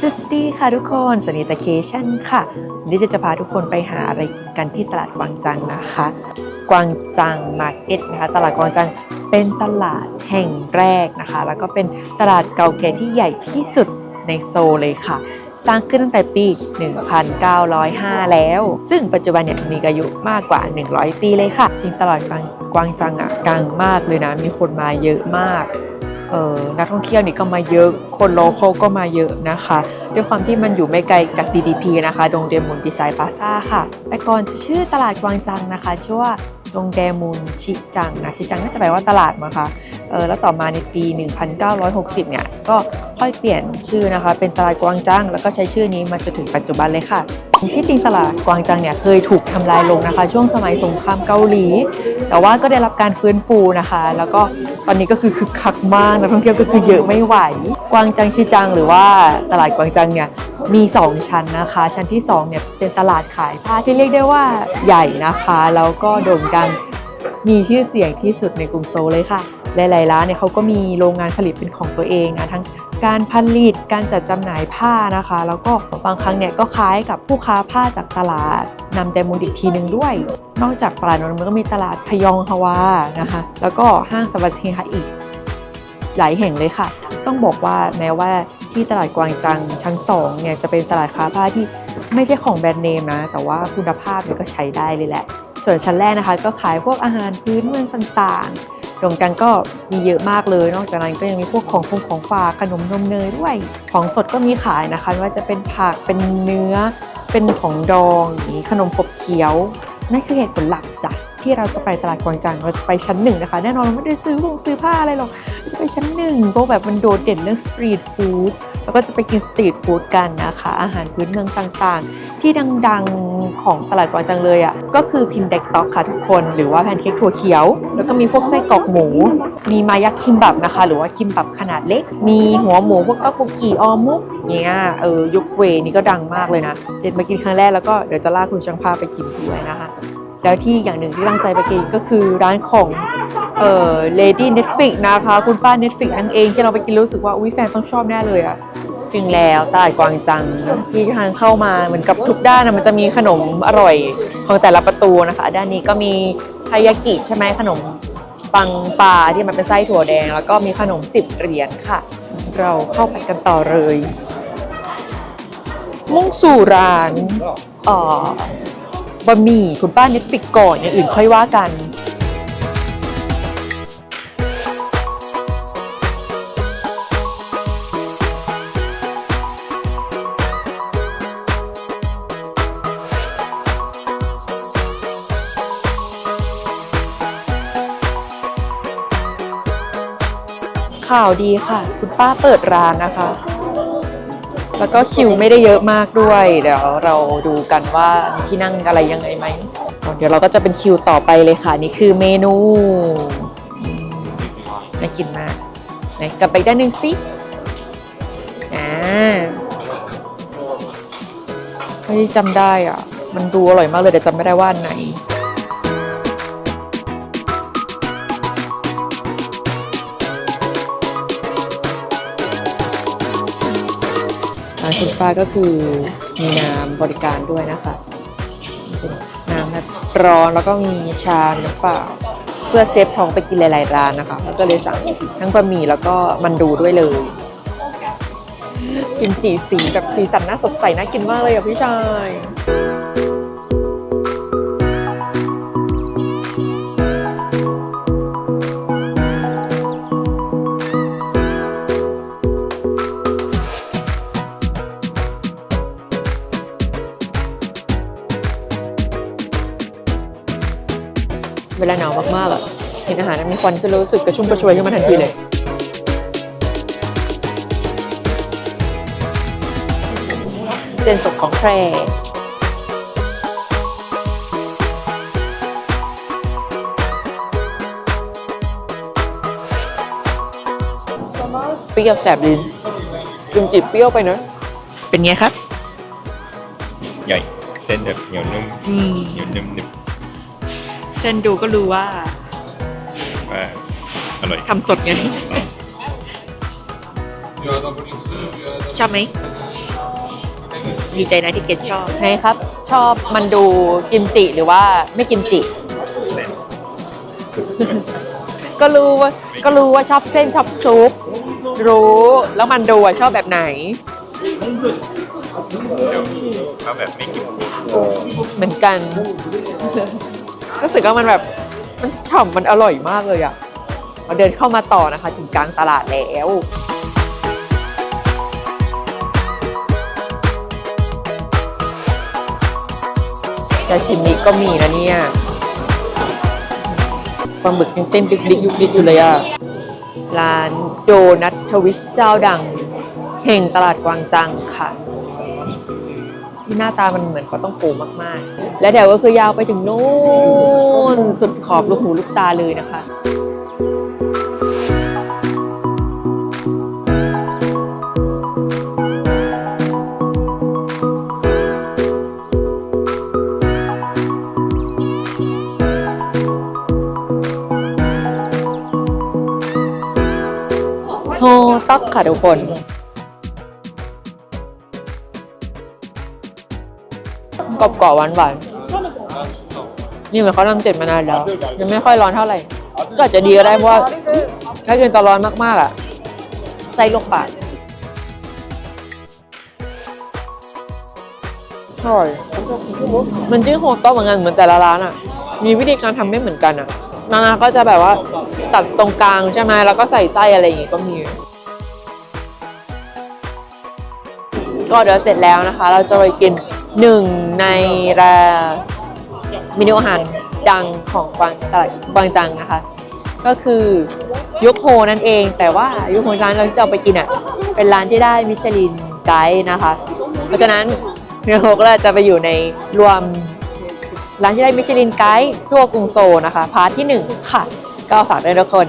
สวัสดีค่ะทุกคนสนิตาเคชั่นค่ะวันนี้จะจะพาทุกคนไปหาอะไรกันที่ตลาดกวางจังนะคะ กวางจังมาร์เก็ตนะคะ ตลาดกวางจังเป็นตลาดแห่งแรกนะคะ แล้วก็เป็นตลาดเก่าแก่ที่ใหญ่ที่สุดในโซเลยค่ะ สร้างขึ้นตั้งแต่ปี 1905 แล้ว ซึ่งปัจจุบันเนี่ยมีอายุมากกว่า 100 ปีเลยค่ะ จริงตลาดกวางกวางจังอะกลางมากเลยนะ มีคนมาเยอะมาก เออนักท่องเที่ยวนี่ก็มาเยอะ คนโลเคอลก็มาเยอะนะคะ ด้วยความที่มันอยู่ไม่ไกลจาก DDP นะคะ ดงเดมุนดีไซน์พาซ่าค่ะ แต่ก่อนจะชื่อตลาดกวางจังนะคะ ชื่อว่าดงแดมุนชิจังนะ ชิจังน่าจะแปลว่าตลาดมั้งคะเออแล้วต่อมาในปี 1960 เนี่ย ก็ค่อยเปลี่ยนชื่อนะคะ เป็นตลาดกวางจัง แล้วก็ใช้ชื่อนี้มาจนถึงปัจจุบันเลยค่ะ ที่จริงตลาดกวางจังเนี่ยเคยถูกทำลายลงนะคะ ช่วงสมัยสงครามเกาหลี แต่ว่าก็ได้รับการฟื้นฟูนะคะ แล้วก็ตอนนี้ก็คือคึกคักมากนักท่องเที่ยวก็คือเยอะไม่ไหว กวางจังชิจัง หรือว่าตลาดกวางจังเนี่ยมี 2 ชั้นนะคะ ชั้นที่2เนี่ยเป็นตลาดขายผ้าที่เรียกได้ว่าใหญ่นะคะ แล้วก็โด่งดัง มีชื่อเสียงที่สุดในกรุงโซลเลยค่ะ หลายๆร้านเนี่ยเขาก็มีโรงงานผลิตเป็นของตัวเองนะทั้งการผลิตการจัดจำหน่ายผ้านะคะ แล้วก็บางครั้งเนี่ยก็ขายกับผู้ค้าผ้าจากตลาดนำแดมูดอีกทีหนึ่งด้วย นอกจากตลาดนนท์มันก็มีตลาดพยองฮวานะคะ แล้วก็ห้างสรรพสินค้าอีก หลายแห่งเลยค่ะ ต้องบอกว่าแม้ว่าที่ตลาดกวางจังชั้น2เนี่ยจะเป็นตลาดค้าผ้าที่ไม่ใช่ของแบรนด์เนมนะแต่ว่าคุณภาพเนี่ยก็ใช้ได้เลยแหละ ส่วนชั้นแรกนะคะ ก็ขายพวกอาหารพื้นเมืองต่างๆโด่งดังก็มีเยอะมากเลย นอกจากนั้นก็ยังมีพวกของคงของฝากขนมนมเนยด้วย ของสดก็มีขายนะคะว่าจะเป็นผักเป็นเนื้อ เป็นของดองนี้ขนมขบเคี้ยว นั่นคือเหตุผลหลักจ้ะที่เราจะไปตลาดกวางจังเราจะไปชั้นหนึ่งนะคะแน่นอนเราไม่ได้ซื้อผงซื้อผ้าอะไรหรอกไปชั้นหนึ่งเพราะแบบมันโดดเด่นเรื่องสตรีทฟู้ด แล้วก็จะไปกินสตรีทฟู้ดกันนะคะ อาหารพื้นเมืองต่างๆ ที่ดังๆของตลาดกวางจังเลยอะ ก็คือพินเด็กต็อกค่ะทุกคน หรือว่าแพนเค้กถั่วเขียว แล้วก็มีพวกไส้กรอกหมู มีมายักคิมบับนะคะ หรือว่าคิมบับขนาดเล็ก มีหัวหมูพวกต๊อกกีออมุกเงี้ย เออยุคเวนี่ก็ดังมากเลยนะ เจนมากินครั้งแรกแล้วก็เดี๋ยวจะลากคุณช่างภาพไปกินด้วยนะคะ แล้วที่อย่างหนึ่งที่ตั้งใจไปกินก็คือร้านของเอ่อ Lady Netflix นะคะ คุณป้า Netflix นั่นเองที่เราไปกินรู้สึกว่าอุ้ยแฟนต้องชอบแน่เลยอะถึงแล้วตลาดกวางจังที่ทางเข้ามาเหมือนกับทุกด้านนะมันจะมีขนมอร่อยของแต่ละประตูนะคะ ด้านนี้ก็มีทายากิใช่ไหมขนมปังปลาที่มันเป็นไส้ถั่วแดง แล้วก็มีขนมสิบเหรียญค่ะ เราเข้าไปกันต่อเลย มุ่งสู่ร้านเอ่อ บะหมี่คุณป้าเน็ตฟิกก่อนอย่างอื่นค่อยว่ากันข่าวดีค่ะ คุณป้าเปิดร้านนะคะ แล้วก็คิวไม่ได้เยอะมากด้วย เดี๋ยวเราดูกันว่าที่นั่งอะไรยังไงไหม เดี๋ยวเราก็จะเป็นคิวต่อไปเลยค่ะ นี่คือเมนูน่ากินมากไหนกลับไปด้านหนึ่งสิอ่าเฮ้ยจำได้อะ มันดูอร่อยมากเลยแต่จำไม่ได้ว่าอันไหน ร้านคุณป้าก็คือมีน้ำบริการด้วยนะคะเป็นน้ำแบบร้อนแล้วก็มีชาน้ำเปล่า เพื่อเซฟท้องไปกินหลายๆร้านนะคะแล้วก็เลยสั่งทั้งบะหมี่แล้วก็มันดูด้วยเลย กิมจิสีแบบสีสันน่าสดใสน่ากินมากเลยอะพี่ชาย ลาหนาวมากๆอะเห็นอาหารมีควันขึ้นแล้วรู้สึกกระชุ่มกระชวยขึ้นมาทันทีเลยเส้นสดของแทรเปรี้ยวแสบลิ้นจุมจิบเปรี้ยวไปเนอะเป็นไงครับ ใหญ่ เส้นแบบเหนียวนุ่มอืม เหนียวนุ่มนึบ เส้นดูก็รู้ว่าว่าอร่อยทำสดไง ชอบไหมดีใจนะที่เกดชอบ ไงครับ ชอบมันดูกิมจิหรือว่าไม่กิมจิ ก็รู้ว่าก็รู้ว่าชอบเส้นชอบซุป รู้แล้วมันดูอะชอบแบบไหนเขาแบบไม่กิน เหมือนกัน รู้สึกว่ามันแบบมันฉ่ำมันอร่อยมากเลยอะเราเดินเข้ามาต่อนะคะถึงกลางตลาดแล้วซาชิมิก็มีนะเนี่ยปลาหมึกยังเต้นดิกดิกยุกดิกอยู่เลยอะร้านโดนัททวิสเจ้าดังแห่งตลาดกวางจังค่ะ ที่หน้าตามันเหมือนเขาต้องปูมากๆ และแถวก็คือยาวไปถึงโน่นสุดขอบลูกหูลูกตาเลยนะคะโฮต็อกค่ะทุกคน กรอบกรอบหวานหวานๆนี่เหมือนเขาทำเจ็ดมานานแล้ว ยังไม่ค่อยร้อนเท่าไหร่ ก็อาจจะดีก็ได้เพราะว่าถ้ากินตอนร้อนมากๆอะไส้ลงปากอร่อยมันชื่อโฮโต้เหมือนกันเหมือนแต่ละร้านอะ มีวิธีการทำไม่เหมือนกันอะนานาก็จะแบบว่าตัดตรงกลางใช่ไหมแล้วก็ใส่ไส้อะไรอย่างงี้ก็มี ก็เดี๋ยวเสร็จแล้วนะคะ เราจะไปกิน หนึ่งในร้านเมนูอาหารดังของกวางตลาดกวางจังนะคะ ก็คือยุคโฮนั่นเอง แต่ว่ายุคโฮร้านเราที่จะเอาไปกินอะเป็นร้านที่ได้มิชลินไกด์นะคะ เพราะฉะนั้นเนื้อโฮก็จะไปอยู่ในรวมร้านที่ได้มิชลินไกด์ทั่วกรุงโซลนะคะพาร์ทที่ 1 ค่ะ ก็ฝากด้วยทุกคน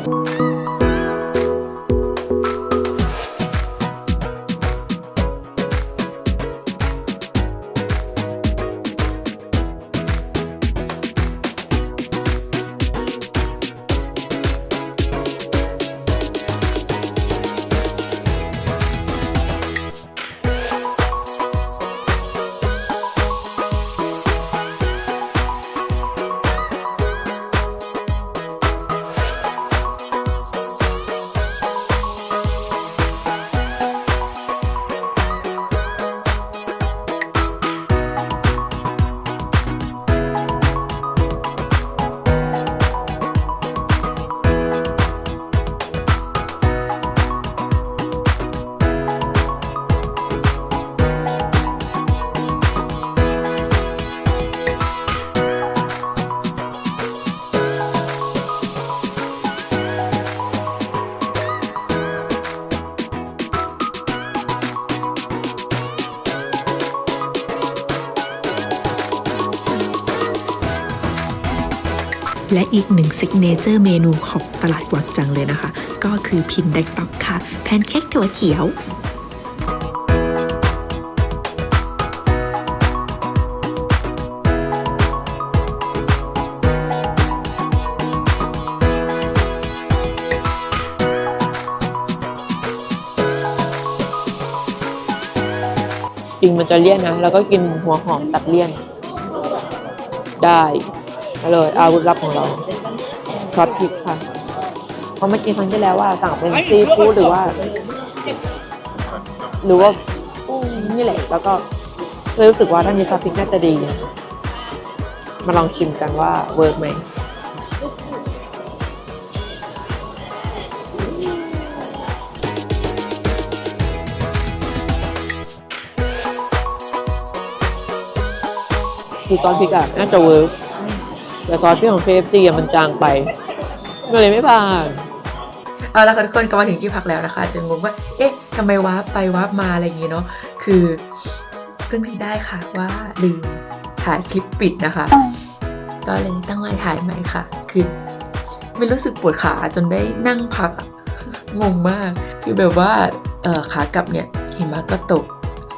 และอีกหนึ่งซิกเนเจอร์เมนูของตลาดกวางจังเลยนะคะ ก็คือพินเด็กต็อกค่ะ แพนเค้กถั่วเขียวจริงมันจะเลี่ยนนะ แล้วก็กินหัวหอมตัดเลี่ยน ได้ เลยอาวุธลับของเราซอสพริกค่ะเพราะเมื่อกี้ครั้งที่แล้วว่าสั่งเป็นซีฟู้ดหรือว่า หรือว่ากุ้งนี่แหละ แล้วก็เลยรู้สึกว่าถ้ามีซอสพริกน่าจะดีมาลองชิมกันว่าเวิร์กไหมคือซอสพริกอะน่าจะเวิร์ก แต่ซอสพริกของ KFC อะมันจางไปก็เลยไม่ผ่านเอาละค่ะทุกคนก็มาถึงที่พักแล้วนะคะจะงงว่า เอ๊ะทำไมวาร์ปไปวาร์ปมาอะไรอย่างงี้เนาะคือเพิ่งนึกได้ค่ะว่าลืมถ่ายคลิปปิดนะคะ ก็เลยตั้งมาถ่ายใหม่ค่ะ คือไม่รู้สึกปวดขาจนได้นั่งพักอะงงมาก คือแบบว่าเออขากลับเนี่ย เห็นมาก็ตก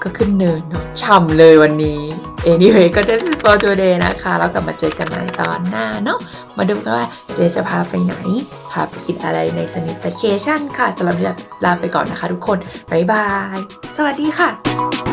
ก็ขึ้นเนินเนาะฉ่ำเลยวันนี้ anyway ก็ this is for today นะคะ แล้วกลับมาเจอกันใหม่ตอนหน้าเนาะ มาดูกันว่าเจจะพาไปไหน พาไปกินอะไรในสนิทเคชั่นค่ะสำหรับนี้ลาไปก่อนนะคะทุกคน บ๊ายบาย สวัสดีค่ะ